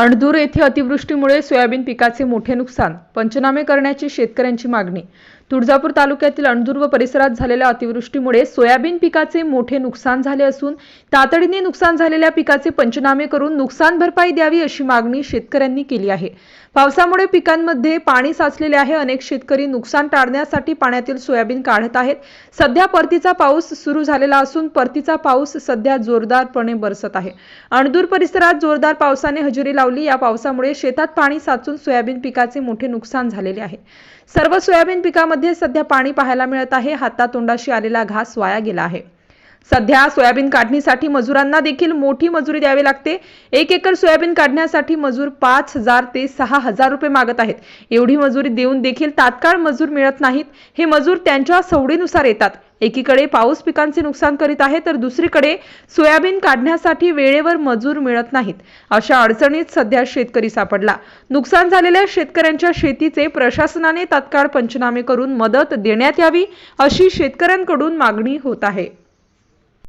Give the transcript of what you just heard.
अणदूर येथे अतिवृष्टीमुळे सोयाबीन पिकाचे मोठे नुकसान पंचनामे करण्याची शेतकऱ्यांची मागणी. तुळजापूर तालुक्यातील अणदूर व परिसरात झालेल्या अतिवृष्टीमुळे सोयाबीन पिकाचे मोठे नुकसान झाले असून तातडीने नुकसान झालेल्या पिकाचे पंचनामे करून नुकसान भरपाई द्यावी अशी मागणी शेतकऱ्यांनी केली आहे. पावसामुळे पिकांमध्ये पाणी साचलेले आहे. अनेक शेतकरी नुकसान टाळण्यासाठी पाण्यातील सोयाबीन काढत आहेत. सध्या परतीचा पाऊस सुरू झालेला असून परतीचा पाऊस सध्या जोरदारपणे बरसत आहे. अणदूर परिसरात जोरदार पावसाने हजेरी लावली. या पावसामुळे शेतात पाणी साचून सोयाबीन पिकाचे मोठे नुकसान झालेले आहे. सर्व सोयाबीन पिकामध्ये सध्या पाणी पाहायला मिळत आहे. हातातोंडाशी आलेला घास वाया गेला आहे. सध्या सोयाबीन काढणीसाठी मजुरांना देखील मोठी मजुरी द्यावी लागते. एक एकर सोयाबीन काढण्यासाठी मजूर पाच हजार ते सहा हजार रुपये मागत आहेत. एवढी मजुरी देऊन देखील तात्काळ मजूर मिळत नाहीत. हे मजूर त्यांच्या सवडीनुसार येतात. एकीकडे पाऊस पिकांचे नुकसान करीत आहे तर दुसरीकडे सोयाबीन काढण्यासाठी वेळेवर मजूर मिळत नाहीत. अशा अडचणीत सध्या शेतकरी सापडला. नुकसान झालेल्या शेतकऱ्यांच्या शेतीचे प्रशासनाने तात्काळ पंचनामे करून मदत देण्यात यावी अशी शेतकऱ्यांकडून मागणी होत आहे.